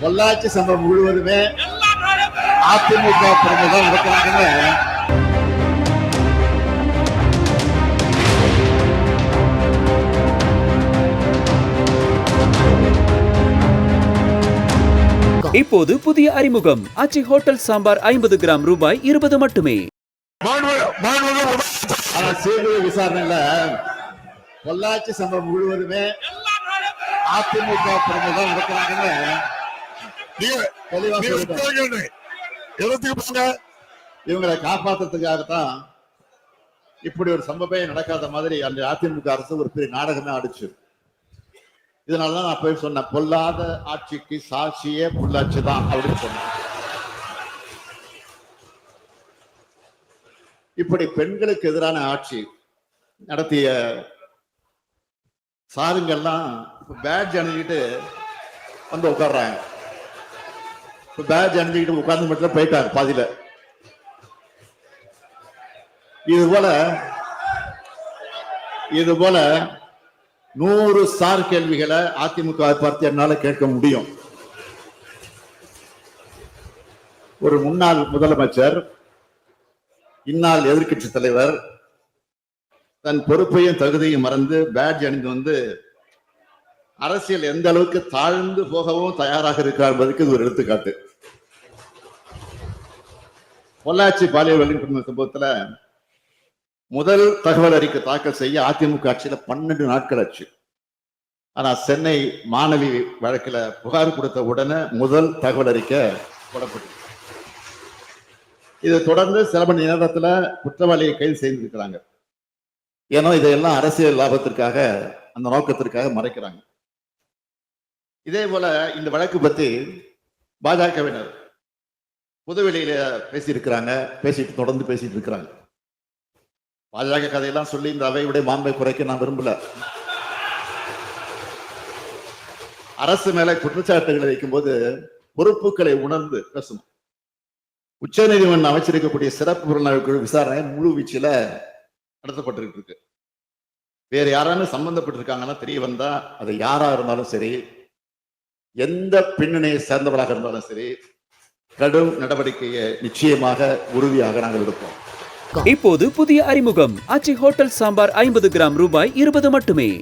பொள்ளாச்சி சம்பவம் முழுவதுமே அதிமுக பிரமுகம் நடக்கிறாங்கன்னு இப்போது புதிய அறிமுகம். ஆச்சி ஹோட்டல் சாம்பார் ஐம்பது கிராம் ரூபாய் இருபது மட்டுமே. சிபிஐ விசாரணையில பொள்ளாச்சி சம்பவம் முழுவதுமே அதிமுக பிரமுகம் சொல்லிட்டாங்க இவங்களை காப்பாத்துறதுக்காகத்தான் இப்படி ஒரு சம்பவமே நடக்காத மாதிரி அந்த அதிமுக அரசு ஒரு பெரிய நாடகமே ஆடிச்சு. இதனாலதான் நான் போய் சொன்னேன் பொல்லாத ஆட்சிக்கு சாட்சியே பொள்ளாச்சி தான் அப்படின்னு சொன்னேன். இப்படி பெண்களுக்கு எதிரான ஆட்சி நடத்திய சாருங்கெல்லாம் பேட்ஜ் அணிஞ்சிட்டு வந்து உட்கார்றாங்க. பேட்ச் பேட்ஜ் அணிஞ்சுக்கிட்டு உட்கார்ந்து மட்டும் போயிட்டாங்க பாதியில. இது போல இது போல நூறு சார் கேள்விகளை அதிமுக பார்த்து என்னால கேட்க முடியும். ஒரு முன்னாள் முதலமைச்சர் இந்நாள் எதிர்க்கட்சி தலைவர் தன் பொறுப்பையும் தகுதியும் மறந்து பேட்ஜ் அணிந்து வந்து அரசியல் எந்த அளவுக்கு தாழ்ந்து போகவும் தயாராக இருக்கிறார் என்பதற்கு இது ஒரு எடுத்துக்காட்டு. பொள்ளாச்சி பாலியல் வல்லுநர் சம்பவத்துல முதல் தகவல் அறிக்கை தாக்கல் செய்ய அதிமுக ஆட்சியில பன்னெண்டு நாட்கள் ஆச்சு. ஆனா சென்னை மாணவி வழக்கில் புகார் கொடுத்த உடனே முதல் தகவல் அறிக்கை போடப்பட்டது. இதை தொடர்ந்து சில மணி நேரத்தில் குற்றவாளியை கைது செய்திருக்கிறாங்க. ஏன்னா இதையெல்லாம் அரசியல் லாபத்திற்காக அந்த நோக்கத்திற்காக மறைக்கிறாங்க. இதே போல இந்த வழக்கு பத்தி பாஜகவினர் புதுவெளியில பேசியிருக்கிறாங்க பேசிட்டு தொடர்ந்து பேசிட்டு இருக்கிறாங்க பாஜக கதையெல்லாம் சொல்லி இந்த அவையுடைய மாண்பை குறைக்க நான் விரும்பல. அரசு மேல குற்றச்சாட்டுகளை வைக்கும்போது பொறுப்புகளை உணர்ந்து பேசணும். உச்ச நீதிமன்றம் அமைச்சிருக்கக்கூடிய சிறப்பு புலனாய்வு குழு விசாரணை முழு வீச்சில நடத்தப்பட்டிருக்கு. வேற யாரானு சம்பந்தப்பட்டிருக்காங்கன்னா தெரிய வந்தா அது யாரா இருந்தாலும் சரி எந்த பின்னணியை சேர்ந்தவராக இருந்தாலும் சரி கடும் நடவடிக்கையை நிச்சயமாக உறுதியாக நாங்கள் எடுப்போம். இப்போது புதிய அறிமுகம். அச்சி ஹோட்டல் சாம்பார் ஐம்பது கிராம் ரூபாய் இருபது மட்டுமே.